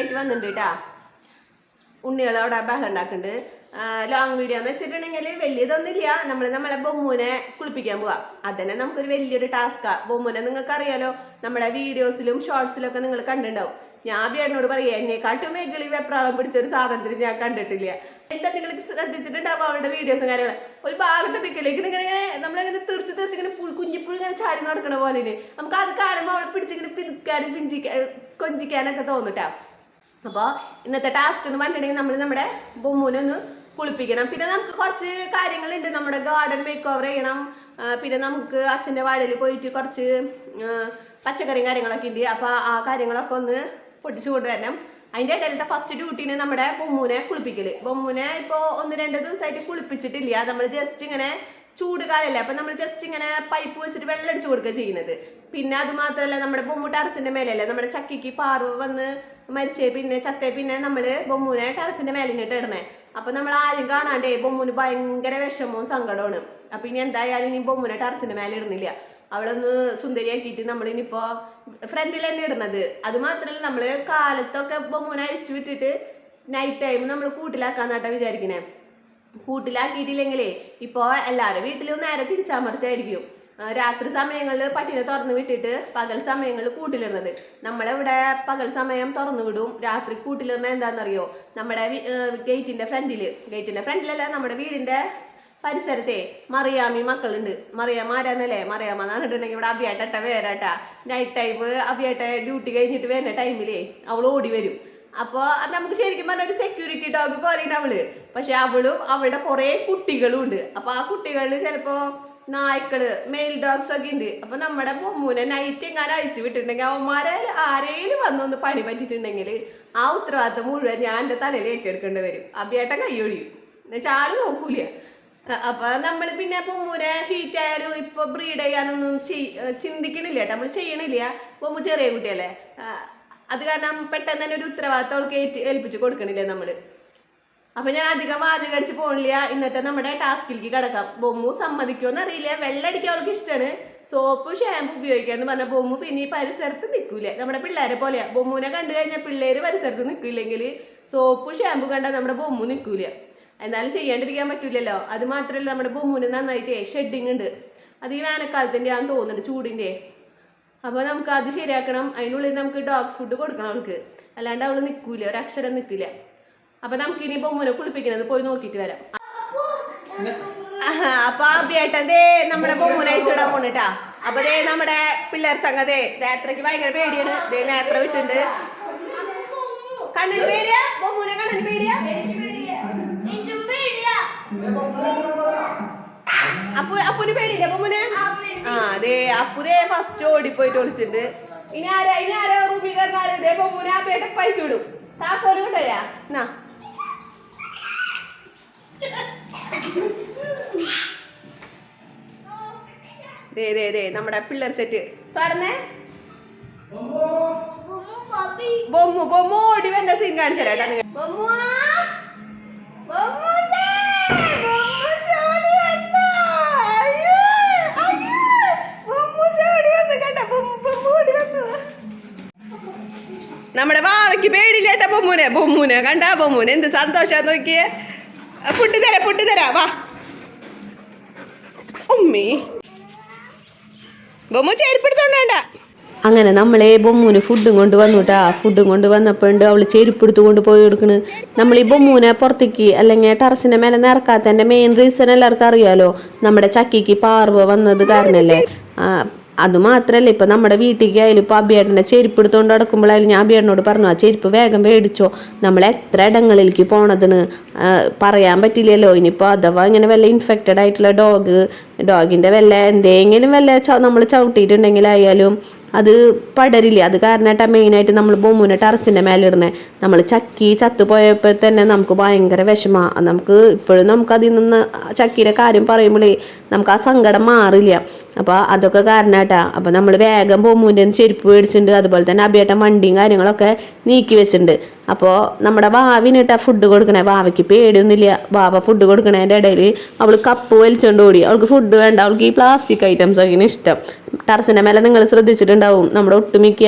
ആയിട്ട് വന്നിട്ടുണ്ട് കേട്ടാ. ഉണ്ണികൾ അവിടെ ബഹളം ഉണ്ടാക്കുന്നുണ്ട്. ലോങ് വീഡിയോ എന്ന് വെച്ചിട്ടുണ്ടെങ്കിൽ വലിയതൊന്നുമില്ല. നമ്മൾ നമ്മളെ ബൊമ്മൂനെ കുളിപ്പിക്കാൻ പോവാ. അതന്നെ നമുക്കൊരു വലിയൊരു ടാസ്ക്കാണ് ബൊമ്മൂനെ നിങ്ങൾക്ക് അറിയാലോ നമ്മുടെ വീഡിയോസിലും ഷോർട്സിലും ഒക്കെ നിങ്ങൾ കണ്ടിട്ടുണ്ടാവും. ഞാൻ ബിയേട്ടനോട് പറയാ എന്നെക്കാട്ടും മേഖലി വെപ്രാളം പിടിച്ചൊരു സാധനത്തിന് ഞാൻ കണ്ടിട്ടില്ല. എന്താ നിങ്ങൾ ശ്രദ്ധിച്ചിട്ടുണ്ടാവും അവരുടെ വീഡിയോസും കാര്യങ്ങളും? ഒരു ഭാഗത്ത് നിൽക്കലേക്ക് ഇങ്ങനെ നമ്മളിങ്ങനെ തീർച്ച തീർച്ച ഇങ്ങനെ കുഞ്ഞിപ്പുഴ ഇങ്ങനെ ചാടി നടക്കണ പോലെ. നമുക്ക് അത് കാണുമ്പോൾ അവളെ പിടിച്ചിങ്ങനെ പിരിക്കാനും പിഞ്ചിക്കാൻ കൊഞ്ചിക്കാനൊക്കെ തോന്നിട്ടാ അപ്പോൾ ഇന്നത്തെ ടാസ്ക് എന്ന് പറഞ്ഞിട്ടുണ്ടെങ്കിൽ നമ്മൾ നമ്മുടെ ബൊമ്മൂനെ ഒന്ന് കുളിപ്പിക്കണം. പിന്നെ നമുക്ക് കുറച്ച് കാര്യങ്ങളുണ്ട്. നമ്മുടെ ഗാർഡൻ മേക്ക് ഓവർ ചെയ്യണം പിന്നെ നമുക്ക് അച്ഛന്റെ വാഴയിൽ പോയിട്ട് കുറച്ച് പച്ചക്കറിയും കാര്യങ്ങളൊക്കെ ഉണ്ട്. അപ്പോൾ ആ കാര്യങ്ങളൊക്കെ ഒന്ന് പൊട്ടിച്ചു കൊണ്ടുവരണം. അതിന്റെ ഇടയിലത്തെ ഫസ്റ്റ് ഡ്യൂട്ടിന് നമ്മുടെ ബൊമ്മൂനെ കുളിപ്പിക്കൽ. ബൊമ്മൂനെ ഇപ്പോൾ ഒന്ന് രണ്ട് ദിവസമായിട്ട് കുളിപ്പിച്ചിട്ടില്ല. നമ്മൾ ജസ്റ്റ് ഇങ്ങനെ ചൂട് കാലല്ലേ. അപ്പം നമ്മൾ ജസ്റ്റ് ഇങ്ങനെ പൈപ്പ് വെച്ചിട്ട് വെള്ളം അടിച്ചു കൊടുക്കുക ചെയ്യുന്നത്. പിന്നെ അത് മാത്രമല്ല നമ്മുടെ ബൊമ്മു ടെറസിന്റെ മേലല്ലേ. നമ്മുടെ ചക്കിക്ക് പാർവ് വന്ന് മരിച്ചേ. പിന്നെ ചത്തേ പിന്നെ നമ്മൾ ബൊമ്മൂനെ ടെറസിന്റെ മേലിനിട്ട് ഇടണേ. അപ്പൊ നമ്മൾ ആരും കാണാണ്ടേ ബൊമ്മൂന് ഭയങ്കര വിഷമവും സങ്കടമാണ് അപ്പൊ ഇനി എന്തായാലും ഇനി ബൊമ്മൂനെ ടെറസിന്റെ മേലെ ഇടുന്നില്ല. അവളൊന്ന് സുന്ദരിയാക്കിയിട്ട് ഇനിയിപ്പോ ഫ്രണ്ടിൽ തന്നെ ഇടുന്നത് അത് മാത്രമല്ല നമ്മൾ കാലത്തൊക്കെ ബൊമ്മൂനെ അഴിച്ചു വിട്ടിട്ട് നൈറ്റ് ടൈം നമ്മൾ കൂട്ടിലാക്കാന്നാട്ടാ വിചാരിക്കണേ. കൂട്ടിലാക്കിയിട്ടില്ലെങ്കിലേ ഇപ്പോൾ എല്ലാവരും വീട്ടിലും നേരെ തിരിച്ചാമറിച്ചായിരിക്കും രാത്രി സമയങ്ങളിൽ പട്ടിനെ തുറന്നു വിട്ടിട്ട് പകൽ സമയങ്ങളിൽ കൂട്ടിലിടുന്നത്. നമ്മളിവിടെ പകൽ സമയം തുറന്നു വിടും? രാത്രി കൂട്ടിലിടുന്ന എന്താണെന്നറിയോ? നമ്മുടെ ഗേറ്റിന്റെ ഫ്രണ്ടിൽ ഗേറ്റിന്റെ ഫ്രണ്ടിലല്ല നമ്മുടെ വീടിന്റെ പരിസരത്തെ മറിയാമി മക്കളുണ്ട്. മറിയാമ്മ ആരാന്നല്ലേ? മറിയാമ്മ എന്ന് പറഞ്ഞിട്ടുണ്ടെങ്കിൽ ഇവിടെ അഭിയാട്ട വേരാട്ടാ നൈറ്റ് ടൈം അഭിയാട്ട ഡ്യൂട്ടി കഴിഞ്ഞിട്ട് വരുന്ന ടൈമിലേ അവൾ ഓടി വരും. അപ്പോൾ നമുക്ക് ശരിക്കും പറഞ്ഞ ഒരു സെക്യൂരിറ്റി ഡോഗ് പോലെയാണ് അവൾ. പക്ഷെ അവളും അവളുടെ കുറേ കുട്ടികളും ഉണ്ട്. അപ്പൊ ആ കുട്ടികളിൽ ചിലപ്പോ നായ്ക്കൾ മെയിൽ ഡോഗ്സ് ഒക്കെ ഉണ്ട് അപ്പൊ നമ്മുടെ പൊമ്മൂനെ നൈറ്റ് എങ്ങാനും അഴിച്ചു വിട്ടിട്ടുണ്ടെങ്കിൽ അവന്മാരെ ആരെങ്കിലും വന്നൊന്ന് പണി പറ്റിച്ചിട്ടുണ്ടെങ്കിൽ ആ ഉത്തരവാദിത്തം മുഴുവൻ ഞാൻ എന്റെ തലയിൽ ഏറ്റെടുക്കേണ്ടി വരും. അഭിയേട്ടൻ കൈയൊഴിയും എന്നുവെച്ചാൽ ആൾ നോക്കൂല. അപ്പൊ നമ്മൾ പിന്നെ പൊമ്മൂനെ ഹീറ്റ് ആയാലും ഇപ്പൊ ബ്രീഡ് ചെയ്യാനൊന്നും ചെയ്- ചിന്തിക്കണില്ല നമ്മൾ ചെയ്യണില്ല. പൊമ്മു ചെറിയ കുട്ടിയല്ലേ. അത് കാരണം പെട്ടെന്ന് തന്നെ ഒരു ഉത്തരവാദിത്തം അവൾക്ക് ഏൽപ്പിച്ച് കൊടുക്കണില്ലേ നമ്മൾ. അപ്പൊ ഞാൻ അധികം വാചകടിച്ച് പോണില്ല. ഇന്നത്തെ നമ്മുടെ ടാസ്കിലേക്ക് കിടക്കാം. ബൊമ്മു സമ്മതിക്കുമെന്ന് അറിയില്ല. വെള്ളടിക്കാൻ അവൾക്ക് ഇഷ്ടമാണ് സോപ്പ് ഷാമ്പു ഉപയോഗിക്കാന്ന് പറഞ്ഞ ബൊമ്മു പിന്നെ ഈ പരിസരത്ത് നിൽക്കൂല നമ്മുടെ പിള്ളേരെ പോലെയാ. ബൊമ്മുനെ കണ്ടു കഴിഞ്ഞാൽ പിള്ളേര് പരിസരത്ത് നിൽക്കില്ലെങ്കിൽ സോപ്പ് ഷാമ്പു കണ്ടാൽ നമ്മുടെ ബൊമ്മു നിൽക്കൂല എന്നാലും ചെയ്യാണ്ടിരിക്കാൻ പറ്റൂലല്ലോ. അത് മാത്രമല്ല നമ്മുടെ ബൊമ്മുവിന് നന്നായിട്ട് ഷെഡിങ് ഉണ്ട്. അത് ഈ വേനൽക്കാലത്തിന്റെ ആണെന്ന് തോന്നുന്നുണ്ട് ചൂടിന്റെ അപ്പോൾ നമുക്ക് അത് ശരിയാക്കണം. അതിനുള്ളിൽ നമുക്ക് ഡോഗ് ഫുഡ് കൊടുക്കണം അവൾക്ക്. അല്ലാണ്ട് അവൾ നിൽക്കൂല ഒരക്ഷരം നിൽക്കില്ല അപ്പൊ നമുക്ക് ഇനി ബൊമ്മനെ കുളിപ്പിക്കണത് പോയി നോക്കിട്ട് വരാം. അപ്പൊ ദേ നമ്മുടെ ബൊമ്മനെ അയച്ചിടാൻ പോണിട്ടാ അപ്പൊ ദേ നമ്മുടെ പിള്ളേർ സംഘതേ രാത്രിക്ക് ഭയങ്കര പേടിയാണ്. ദേ നേത്ര വിട്ടുണ്ട് കണ്ണിന് പേടിയാ? ബൊമ്മൂനെ കണ്ണിന് പേടിയാ? അപ്പു അപ്പുന് പേടിയില്ല ബൊമ്മൂനെ? ആ അതെ അപ്പുതേ ഫസ്റ്റ് ഓടിപ്പോയിട്ട് ഒളിച്ചിട്ടുണ്ട് ഇനി ആരാ ഇനി ആരാ റൂമിൽ കയറുന്നാൽ ഇതേ ആ പേട്ട പഴിച്ചു വിടും. താക്കോൽ കൊണ്ടുവരാ. എന്നാ നമ്മുടെ പിള്ളേർ സെറ്റ് പറഞ്ഞേ ബൊമ്മു ബൊമ്മു ഓടി വന്ന സീൻ കാണിച്ചു തരാം കേട്ടോ ബൊമ്മു. നമ്മുടെ വാവയ്ക്ക് പേടില്ലേട്ട ബൊമ്മൂനെ. ബൊമ്മൂനെ കണ്ടാ ബൊമ്മൂനെ. എന്ത് സന്തോഷാ നോക്കിയേ. ഫുഡ് തരാം ഫുഡ് തരാം. വാ. ഉമ്മി. ബൊമ്മു ചെരുപ്പെടുത്തോണ്ടേണ്ട അങ്ങനെ നമ്മളെ ബൊമ്മൂന് ഫുഡും കൊണ്ട് വന്നുട്ടാ ഫുഡും കൊണ്ട് വന്നപ്പോണ്ട് അവൾ ചെരുപ്പെടുത്ത് കൊണ്ട് പോയി കൊടുക്കണ്. നമ്മൾ ഈ ബൊമ്മൂനെ പുറത്തേക്ക് അല്ലെങ്കിൽ ടെറസിന്റെ മേലെ നിറക്കാത്തതിന്റെ മെയിൻ റീസൺ എല്ലാവർക്കും അറിയാലോ. നമ്മുടെ ചക്കിക്ക് പാർവ വന്നത് കാരണല്ലേ. ആ, അത് മാത്രല്ല ഇപ്പൊ നമ്മുടെ വീട്ടിലേക്ക് ആയാലും ഇപ്പൊ അബിയേട്ടനെ ചെരുപ്പ് എടുത്തോണ്ട് നടക്കുമ്പോഴായാലും ഞാൻ അബിയേട്ടനോട് പറഞ്ഞു ആ ചെരുപ്പ് വേഗം മേടിച്ചോ. നമ്മൾ എത്ര ഇടങ്ങളിലേക്ക് പോണതിന് പറയാൻ പറ്റില്ലല്ലോ. ഇനിയിപ്പോൾ അഥവാ ഇങ്ങനെ വല്ല ഇൻഫെക്റ്റഡ് ആയിട്ടുള്ള ഡോഗ് ഡോഗിന്റെ വല്ല എന്തെങ്കിലും വല്ല നമ്മൾ ചവിട്ടിയിട്ടുണ്ടെങ്കിലായാലും അത് പടരില്ല? അത് കാരണമായിട്ടാണ് മെയിനായിട്ട് നമ്മൾ ബൊമ്മൂനെ ടെറസിന്റെ മേലെ നമ്മൾ ചക്കി ചത്തുപോയപ്പോൾ തന്നെ നമുക്ക് ഭയങ്കര വിഷമമാണ് നമുക്ക് ഇപ്പോഴും നമുക്ക് അതിൽ നിന്ന് ചക്കിയുടെ കാര്യം പറയുമ്പോഴേ നമുക്ക് ആ സങ്കടം മാറില്ല. അപ്പോൾ അതൊക്കെ കാരണമായിട്ടാ അപ്പോൾ നമ്മൾ വേഗം ബൊമ്മൂന്റെ ചെരുപ്പ് മേടിച്ചിട്ടുണ്ട്. അതുപോലെ തന്നെ അഭിയേട്ടൻ വണ്ടിയും കാര്യങ്ങളൊക്കെ നീക്കി വെച്ചിട്ടുണ്ട്. അപ്പോൾ നമ്മുടെ വാവിനിട്ടാ ഫുഡ് കൊടുക്കണേ. വാവയ്ക്ക് പേടിയൊന്നുമില്ല. വാവ ഫുഡ് കൊടുക്കണേന്റെ ഇടയിൽ അവൾ കപ്പ് വലിച്ചുകൊണ്ട് ഓടി. അവൾക്ക് ഫുഡ് വേണ്ട. അവൾക്ക് ഈ പ്ലാസ്റ്റിക് ഐറ്റംസ് ഒക്കെ ഇഷ്ടം. ടെറസിന്റെ മേലെ നിങ്ങൾ ശ്രദ്ധിച്ചിട്ടുണ്ടാവും. നമ്മുടെ ഒട്ടുമിക്ക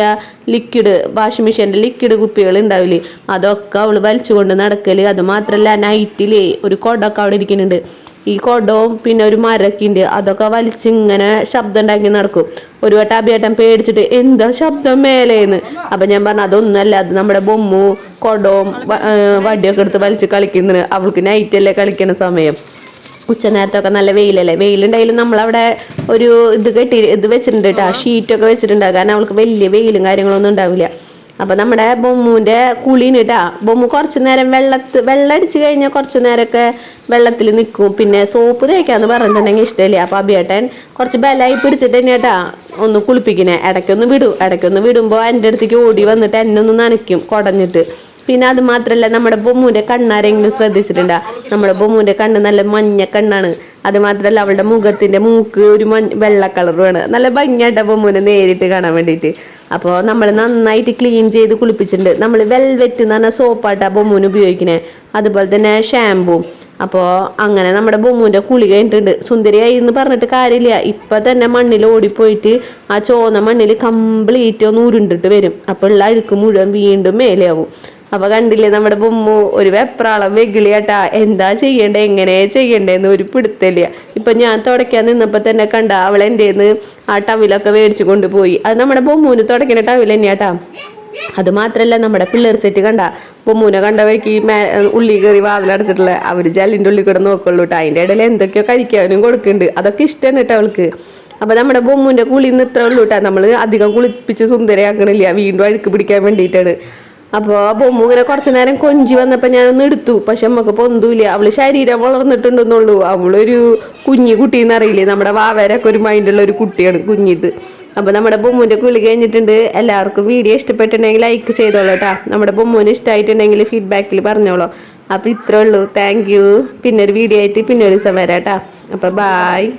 ലിക്വിഡ് വാഷിംഗ് മെഷീന്റെ ലിക്വിഡ് കുപ്പികൾ ഉണ്ടാവില്ലേ? അതൊക്കെ അവൾ വലിച്ചുകൊണ്ട് നടക്കൽ. അതുമാത്രമല്ല നൈറ്റിലേ ഒരു കൊടൊക്കെ അവിടെ ഇരിക്കുന്നുണ്ട്. ഈ കൊടവും പിന്നെ ഒരു മരമൊക്കെ ഉണ്ട്. അതൊക്കെ വലിച്ച് ഇങ്ങനെ ശബ്ദം ഉണ്ടാക്കി നടക്കും. ഒരു വട്ടം അഭിയേട്ടൻ പേടിച്ചിട്ട് എന്താ ശബ്ദം മേലേന്ന്? അപ്പൊ ഞാൻ പറഞ്ഞു അതൊന്നുമല്ല. അത് നമ്മുടെ ബൊമ്മു കൊടവും വടിയൊക്കെ എടുത്ത് വലിച്ച് കളിക്കുന്നത് അവൾക്ക് നൈറ്റല്ലേ കളിക്കുന്ന സമയം. ഉച്ചനേരത്തൊക്കെ നല്ല വെയിലല്ലേ? വെയിലുണ്ടായാലും നമ്മളവിടെ ഒരു ഇത് കെട്ടി ഇത് വെച്ചിട്ടുണ്ട് കേട്ടോ ഷീറ്റൊക്കെ വെച്ചിട്ടുണ്ട്. കാരണം അവൾക്ക് വലിയ വെയിലും കാര്യങ്ങളൊന്നും ഉണ്ടാവില്ല. അപ്പൊ നമ്മുടെ ബൊമ്മുവിന്റെ കുളീന് കേട്ടാ ബൊമ്മു കുറച്ചു നേരം വെള്ളത്ത് വെള്ളം അടിച്ചു കഴിഞ്ഞാൽ കുറച്ചു നേരമൊക്കെ വെള്ളത്തിൽ നിൽക്കും പിന്നെ സോപ്പ് തേക്കാന്ന് പറഞ്ഞിട്ടുണ്ടെങ്കിൽ ഇഷ്ടമില്ല. അപ്പൊ അഭിയേട്ടൻ കുറച്ച് ബലമായി പിടിച്ചിട്ട് തന്നെ കേട്ടാ ഒന്ന് കുളിപ്പിക്കണേ. ഇടയ്ക്കൊന്ന് വിടും. ഇടയ്ക്കൊന്ന് വിടുമ്പോൾ എന്റെ അടുത്തേക്ക് ഓടി വന്നിട്ട് എന്നെ ഒന്ന് നനയ്ക്കും കുടഞ്ഞിട്ട്. പിന്നെ അത് മാത്രല്ല നമ്മുടെ ബൊമ്മുവിന്റെ കണ്ണാരെങ്കിലും ശ്രദ്ധിച്ചിട്ടുണ്ടാ? നമ്മുടെ ബൊമ്മുവിന്റെ കണ്ണ് നല്ല മഞ്ഞ കണ്ണാണ്. അത് മാത്രല്ല അവളുടെ മുഖത്തിന്റെ മൂക്ക് ഒരു മഞ്ഞ വെള്ള കളറുമാണ് നല്ല ഭംഗിയായിട്ട് ബൊമ്മുവിനെ നേരിട്ട് കാണാൻ വേണ്ടിയിട്ട് അപ്പോൾ നമ്മൾ നന്നായിട്ട് ക്ലീൻ ചെയ്ത് കുളിപ്പിച്ചിട്ടുണ്ട്. നമ്മൾ വെൽവെറ്റ് എന്ന് പറഞ്ഞാൽ സോപ്പാട്ടാ ബൊമ്മുവിന് ഉപയോഗിക്കണേ. അതുപോലെ തന്നെ ഷാമ്പൂ അപ്പോൾ അങ്ങനെ നമ്മുടെ ബൊമ്മുവിന്റെ കുളി കഴിഞ്ഞിട്ടുണ്ട്. സുന്ദരിയായി എന്ന് പറഞ്ഞിട്ട് കാര്യമില്ല. ഇപ്പം തന്നെ മണ്ണിൽ ഓടിപ്പോയിട്ട് ആ ചോന്ന മണ്ണിൽ കംപ്ലീറ്റ് ഒന്ന് ഉരുണ്ടിട്ട് വരും. അപ്പോൾ ഉള്ള അഴുക്ക് മുഴുവൻ വീണ്ടും മേലെയാവും. അപ്പൊ കണ്ടില്ലേ നമ്മുടെ ബൊമ്മു ഒരു വെപ്രാളം വെകിളിയാട്ടാ. എന്താ ചെയ്യണ്ടേ? എങ്ങനെ ചെയ്യണ്ടേന്ന് ഒരു പിടുത്തല്ല ഇപ്പൊ ഞാൻ തുടയ്ക്കാൻ നിന്നപ്പോ തന്നെ കണ്ട അവൾ എന്റേന്ന് ആ ടവിലൊക്കെ മേടിച്ചു കൊണ്ടുപോയി. അത് നമ്മുടെ ബൊമ്മുവിന് തുടയ്ക്കുന്ന ടവിൽ തന്നെയാട്ടാ. അത് മാത്രല്ല നമ്മുടെ പിള്ളേർ സെറ്റ് കണ്ട. ബൊമ്മൂനെ കണ്ട വഴിക്ക് മേ ഉള്ളി കയറി വാതിലടച്ചിട്ടുള്ള അവർ ജല്ലിന്റെ ഉള്ളിൽ കൂടെ നോക്കുള്ളൂ കേട്ടോ അതിന്റെ ഇടയിൽ എന്തൊക്കെയോ കഴിക്കാനും കൊടുക്കുന്നുണ്ട്. അതൊക്കെ ഇഷ്ടമാണ് കേട്ടോ അവൾക്ക്. അപ്പൊ നമ്മുടെ ബൊമ്മുവിന്റെ കുളി ഇന്ന് ഇത്ര ഉള്ളൂ നമ്മൾ അധികം കുളിപ്പിച്ച് സുന്ദരയാക്കണില്ല. വീണ്ടും അഴുക്ക് പിടിക്കാൻ വേണ്ടിയിട്ടാണ്. അപ്പോൾ ബൊമ്മ ഇങ്ങനെ കുറച്ചു നേരം കൊഞ്ചി വന്നപ്പോൾ ഞാനൊന്ന് എടുത്തു. പക്ഷെ നമുക്ക് പൊന്തൂല അവൾ ശരീരം വളർന്നിട്ടുണ്ടെന്നുള്ളൂ. അവളൊരു കുഞ്ഞി കുട്ടിന്ന് അറിയില്ലേ? നമ്മുടെ വാവേരൊക്കെ ഒരു മൈൻഡുള്ള ഒരു കുട്ടിയാണ് കുഞ്ഞിത്. അപ്പൊ നമ്മുടെ ബൊമ്മുവിന്റെ കുളി കഴിഞ്ഞിട്ടുണ്ട്. എല്ലാവർക്കും വീഡിയോ ഇഷ്ടപ്പെട്ടിട്ടുണ്ടെങ്കിൽ ലൈക്ക് ചെയ്തോളൂ കേട്ടോ നമ്മുടെ ബൊമ്മുവിന് ഇഷ്ടമായിട്ടുണ്ടെങ്കിൽ ഫീഡ്ബാക്കിൽ പറഞ്ഞോളൂ. അപ്പൊ ഇത്രേ ഉള്ളൂ. താങ്ക് യു പിന്നെ ഒരു വീഡിയോ ആയിട്ട് പിന്നെ ഒരു ദിവസം വരാം കേട്ടോ അപ്പൊ ബായ്